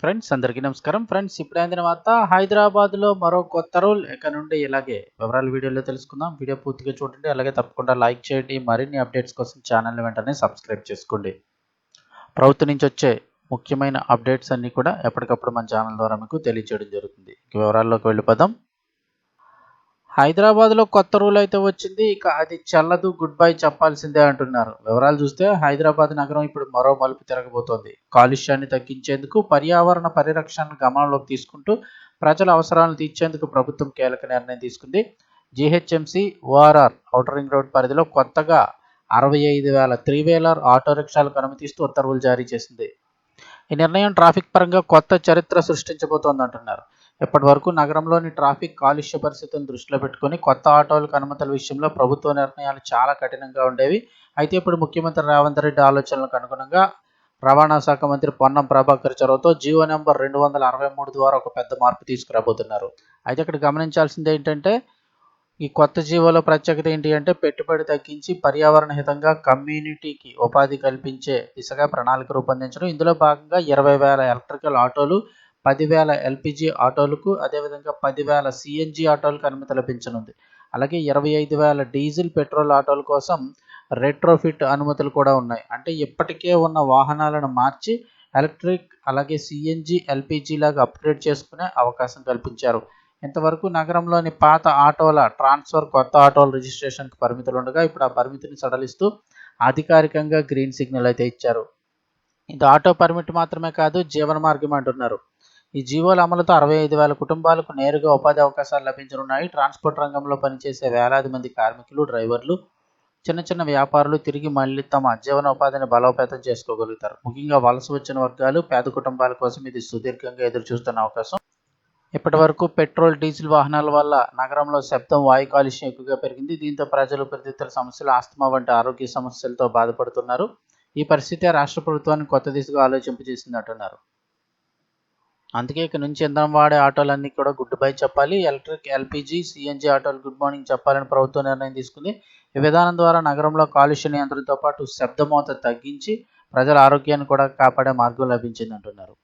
Friends అందరికీ నమస్కారం. Friends ఇప్పుడు అందిన వార్త హైదరాబాద్లో మరో కొత్త రూల్. ఇక నుండి ఇలాగే వివరాలు వీడియోలో తెలుసుకుందాం. వీడియో పూర్తిగా చూడండి. అలాగే తప్పకుండా లైక్ చేయండి. మరిన్ని అప్డేట్స్ కోసం ఛానల్ వెంటనే సబ్స్క్రైబ్ చేసుకోండి. ప్రభుత్వం నుంచి వచ్చే ముఖ్యమైన అప్డేట్స్ అన్నీ కూడా ఎప్పటికప్పుడు మన ఛానల్ ద్వారా మీకు తెలియజేయడం జరుగుతుంది. వివరాల్లోకి వెళ్ళిపోదాం. హైదరాబాద్లో కొత్త రూల్ అయితే వచ్చింది. ఇక అది చల్లదు గుడ్ బై చెప్పాల్సిందే అంటున్నారు. వివరాలు చూస్తే హైదరాబాద్ నగరం ఇప్పుడు మరో మలుపు తిరగబోతోంది. కాలుష్యాన్ని తగ్గించేందుకు పర్యావరణ పరిరక్షణను గమనంలోకి తీసుకుంటూ ప్రజల అవసరాలను తీర్చేందుకు ప్రభుత్వం కీలక నిర్ణయం తీసుకుంది. GHMC ORR outer ring road పరిధిలో కొత్తగా అరవై ఐదు వేల త్రీ వీలర్ ఆటో రిక్షాలకు అనుమతిస్తూ ఉత్తర్వులు జారీ చేసింది. ఈ నిర్ణయం ట్రాఫిక్ పరంగా కొత్త చరిత్ర సృష్టించబోతోంది అంటున్నారు. ఇప్పటి వరకు నగరంలోని ట్రాఫిక్ కాలుష్య పరిస్థితులను దృష్టిలో పెట్టుకుని కొత్త ఆటోలకు అనుమతుల విషయంలో ప్రభుత్వ నిర్ణయాలు చాలా కఠినంగా ఉండేవి. అయితే ఇప్పుడు ముఖ్యమంత్రి రేవంత్ రెడ్డి ఆలోచనలకు అనుగుణంగా రవాణా శాఖ మంత్రి పొన్నం ప్రభాకర్ చొరవతో జీవో నెంబర్ రెండు వందల అరవై మూడు ద్వారా ఒక పెద్ద మార్పు తీసుకురాబోతున్నారు. అయితే ఇక్కడ గమనించాల్సింది ఏంటంటే ఈ కొత్త జీవోలో ప్రత్యేకత ఏంటి అంటే పెట్టుబడి తగ్గించి పర్యావరణ హితంగా కమ్యూనిటీకి ఉపాధి కల్పించే దిశగా ప్రణాళిక రూపొందించడం. ఇందులో భాగంగా ఇరవై వేల ఎలక్ట్రికల్ ఆటోలు పదివేల ఎల్పిజి ఆటోలకు అదేవిధంగా పదివేల సిఎన్జి ఆటోలకు అనుమతి లభించనుంది. అలాగే ఇరవై ఐదు వేల డీజిల్ పెట్రోల్ ఆటోల కోసం రెట్రోఫిట్ అనుమతులు కూడా ఉన్నాయి. అంటే ఇప్పటికే ఉన్న వాహనాలను మార్చి ఎలక్ట్రిక్ అలాగే సిఎన్జి ఎల్పిజి లాగా అప్గ్రేడ్ చేసుకునే అవకాశం కల్పించారు. ఇంతవరకు నగరంలోని పాత ఆటోల ట్రాన్స్ఫర్ కొత్త ఆటోల రిజిస్ట్రేషన్కి పరిమితులు ఉండగా ఇప్పుడు ఆ పరిమితిని సడలిస్తూ అధికారికంగా గ్రీన్ సిగ్నల్ అయితే ఇచ్చారు. ఇది ఆటో పర్మిట్ మాత్రమే కాదు జీవన మార్గం అంటున్నారు. ఈ జీవోల అమలుతో అరవై ఐదు వేల కుటుంబాలకు నేరుగా ఉపాధి అవకాశాలు లభించనున్నాయి. ట్రాన్స్పోర్ట్ రంగంలో పనిచేసే వేలాది మంది కార్మికులు డ్రైవర్లు చిన్న చిన్న వ్యాపారులు తిరిగి మళ్ళీ తమ జీవనోపాధిని బలోపేతం చేసుకోగలుగుతారు. ముఖ్యంగా వలస వచ్చిన వర్గాలు పేద కుటుంబాల కోసం ఇది సుదీర్ఘంగా ఎదురు చూస్తున్న అవకాశం. ఇప్పటి వరకు పెట్రోల్ డీజిల్ వాహనాల వల్ల నగరంలో శబ్దం వాయు కాలుష్యం ఎక్కువగా పెరిగింది. దీంతో ప్రజలు ప్రతిత్తర సమస్యలు ఆస్తమా వంటి ఆరోగ్య సమస్యలతో బాధపడుతున్నారు. ఈ పరిస్థితి రాష్ట్ర ప్రభుత్వాన్ని కొత్త దిశగా ఆలోచింపజేసింది అంటున్నారు అందుకే ఇక నుంచి ఇంధనం వాడే ఆటోలన్నీ కూడా గుడ్ బై చెప్పాలి. ఎలక్ట్రిక్ ఎల్పిజి సిఎన్జి ఆటోలు గుడ్ మార్నింగ్ చెప్పాలని ప్రభుత్వం నిర్ణయం తీసుకుంది. ఈ విధానం ద్వారా నగరంలో కాలుష్య నియంత్రణతో పాటు శబ్దమోత తగ్గించి ప్రజల ఆరోగ్యాన్ని కూడా కాపాడే మార్గం లభించింది అంటున్నారు